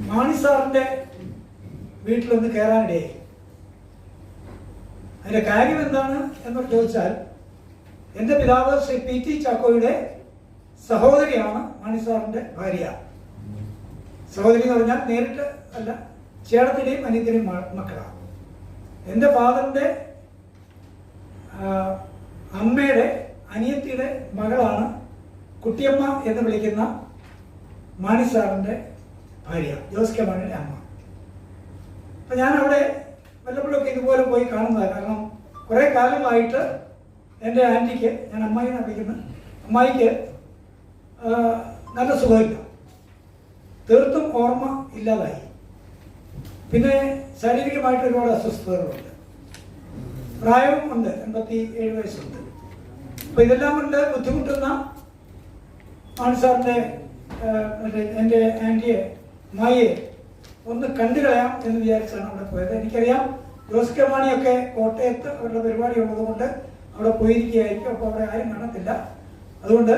മാണി സാറിന്റെ വീട്ടിലൊന്ന് കയറാനിടയായി അതിന്റെ കാര്യം എന്താണ് എന്ന് ചോദിച്ചാൽ എന്റെ പിതാവ് ശ്രീ പി ടി ചാക്കോയുടെ സഹോദരിയാണ് മാണി സാറിന്റെ ഭാര്യ. സഹോദരി എന്ന് പറഞ്ഞാൽ നേരിട്ട് അല്ല ചേട്ടത്തിന്റെയും അനിയത്തിന്റെയും മക്കളാണ് എന്റെ ഫാദറിന്റെ അമ്മയുടെ അനിയത്തിയുടെ മകളാണ് കുട്ടിയമ്മ എന്ന് വിളിക്കുന്ന മാണി സാറിന്റെ ഭാര്യ ജോസ് കെ അമ്മ. അപ്പം ഞാൻ അവിടെ വല്ലപ്പോഴൊക്കെ ഇതുപോലെ പോയി കാണുന്നതാണ് കാരണം കുറേ കാലമായിട്ട് എന്റെ ആന്റിക്ക് ഞാൻ അമ്മായി വിളിക്കുന്നത് അമ്മായിക്ക് നല്ല സുഖമില്ല. തീർത്തും ഓർമ്മ ഇല്ലാതായി. പിന്നെ ശാരീരികമായിട്ട് ഒരുപാട് അസ്വസ്ഥതകളുണ്ട്. പ്രായവും ഉണ്ട് എൺപത്തി ഏഴ് വയസ്സുണ്ട്. അപ്പൊ ഇതെല്ലാം കൊണ്ട് ബുദ്ധിമുട്ടുന്ന മറ്റേ എന്റെ ആന്റിയെ മായെ ഒന്ന് കണ്ടു കളയാം എന്ന് വിചാരിച്ചാണ് അവിടെ പോയത്. എനിക്കറിയാം ജോസ് കെ മാണിയൊക്കെ കോട്ടയത്ത് അവരുടെ പരിപാടി ഉള്ളതുകൊണ്ട് അവിടെ പോയിരിക്കുകയായിരിക്കും. അപ്പോൾ അവിടെ ആരും കാണത്തില്ല. അതുകൊണ്ട്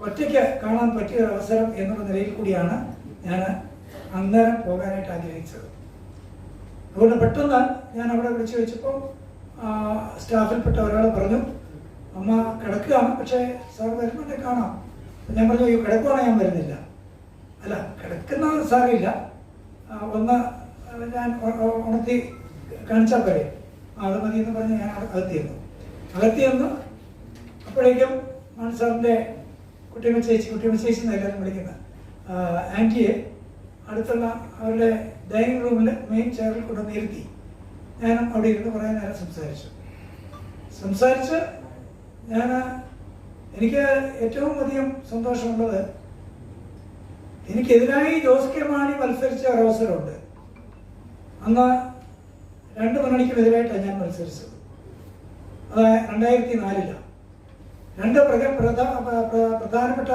ഒറ്റയ്ക്ക് കാണാൻ പറ്റിയ ഒരു അവസരം എന്നുള്ള നിലയിൽ കൂടിയാണ് ഞാൻ അന്നേരം പോകാനായിട്ട് ആഗ്രഹിച്ചത്. അതുകൊണ്ട് പെട്ടെന്ന് ഞാൻ അവിടെ വിളിച്ചു വെച്ചപ്പോൾ സ്റ്റാഫിൽപ്പെട്ട ഒരാൾ പറഞ്ഞു അമ്മ കിടക്കുകയാണ് പക്ഷേ സാർ വരുന്നുണ്ടെങ്കിൽ കാണാം. ഞാൻ പറഞ്ഞു "അയ്യോ, കിടക്കുവാണെങ്കിൽ ഞാൻ വരുന്നില്ല. അല്ല കിടക്കുന്ന സാറില്ല ഒന്ന് ഞാൻ ഉണർത്തി കാണിച്ചാൽ പോരെ. അത് മതി എന്ന് പറഞ്ഞ് ഞാൻ അകത്തിയിരുന്നു അകത്തിയെന്ന് അപ്പോഴേക്കും മൺസാറിന്റെ കുട്ടിയമ്മ ചേച്ചി കുട്ടിയമ്മ ചേച്ചി എന്ന് വിളിക്കുന്നത്. ആന്റിയെ അടുത്തുള്ള അവരുടെ ഡൈനിങ് റൂമിൽ മെയിൻ ചെയറിൽ കൊണ്ടുവന്ന് ഇരുത്തി. ഞാനും അവിടെ ഇരുന്ന് കുറേ നേരം സംസാരിച്ചു. സംസാരിച്ച് ഞാൻ എനിക്ക് ഏറ്റവും അധികം സന്തോഷമുള്ളത് എനിക്കെതിരായി ജോസ് കെ മാണി മത്സരിച്ച ഒരവസരമുണ്ട് അന്ന് രണ്ട് മുന്നണിക്കുമെതിരായിട്ടാണ് ഞാൻ മത്സരിച്ചത്. അത് രണ്ടായിരത്തി നാലിലാണ് രണ്ട് പ്രധാനപ്പെട്ട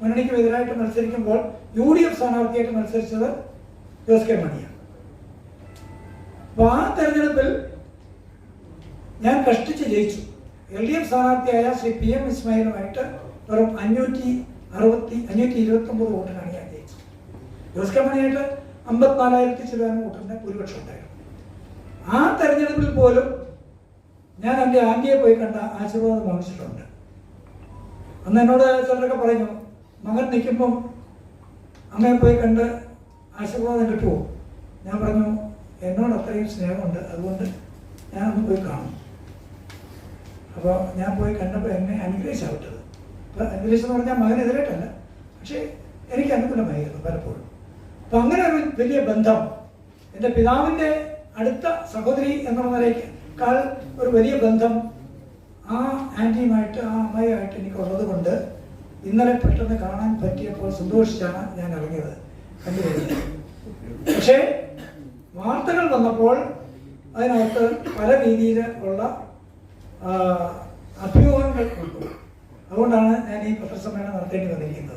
മുന്നണിക്കുമെതിരായിട്ട് മത്സരിക്കുമ്പോൾ യു ഡി എഫ് സ്ഥാനാർത്ഥിയായിട്ട് മത്സരിച്ചത് ജോസ് കെ മാണിയാണ്. അപ്പോൾ ആ തെരഞ്ഞെടുപ്പിൽ ഞാൻ കഷ്ടിച്ച് ജയിച്ചു. എൽ ഡി എഫ് സ്ഥാനാർത്ഥിയായ ശ്രീ പി എം ഇസ്മായിലുമായിട്ട് വെറും അഞ്ഞൂറ്റി അറുപത്തി അഞ്ഞൂറ്റി ഇരുപത്തി ഒമ്പത് വോട്ടിനാണ് ജോസ് കമ്പനിയായിട്ട് അമ്പത്തിനാലായിരത്തി ശതമാനം വോട്ടിന്റെ ഭൂരിപക്ഷം ഉണ്ടായിരുന്നു ആ തെരഞ്ഞെടുപ്പിൽ പോലും ഞാൻ എന്റെ ആന്റിയെ പോയി കണ്ട ആശീർവാദം വാങ്ങിച്ചിട്ടുണ്ട്. അന്ന് എന്നോട് ചിലരൊക്കെ പറഞ്ഞു മകൻ നിൽക്കുമ്പം അമ്മയെ പോയി കണ്ട് ആശീർവാദം കിട്ടുമോ ഞാൻ പറഞ്ഞു എന്നോട് അത്രയും സ്നേഹമുണ്ട്. അതുകൊണ്ട് ഞാനൊന്ന് പോയി കാണും. അപ്പോൾ ഞാൻ പോയി കണ്ടപ്പോൾ എന്നെ അനുഗ്രഹിച്ചാവിട്ടത് അപ്പോൾ അനുഗ്രഹിച്ചെന്ന് പറഞ്ഞാൽ മകനെതിരായിട്ടല്ല പക്ഷേ എനിക്ക് അനുകൂലമായിരുന്നു പലപ്പോഴും. അപ്പം അങ്ങനെ ഒരു വലിയ ബന്ധം. എന്റെ പിതാവിന്റെ അടുത്ത സഹോദരി എന്നുള്ള നിലയ്ക്കാൾ ഒരു വലിയ ബന്ധം ആ ആന്റിയുമായിട്ട് ആ അമ്മയുമായിട്ട് എനിക്കുള്ളത് കൊണ്ട് ഇന്നലെ പെട്ടെന്ന് കാണാൻ പറ്റിയപ്പോൾ സന്തോഷിച്ചാണ് ഞാൻ ഇറങ്ങിയത്. പക്ഷേ വാർത്തകൾ വന്നപ്പോൾ അതിനകത്ത് പല രീതിയിൽ ഉള്ള അഭിമുഖങ്ങൾ അതുകൊണ്ടാണ് ഞാൻ ഈ പത്രസമ്മേളനം നടത്തേണ്ടി വന്നിരിക്കുന്നത്.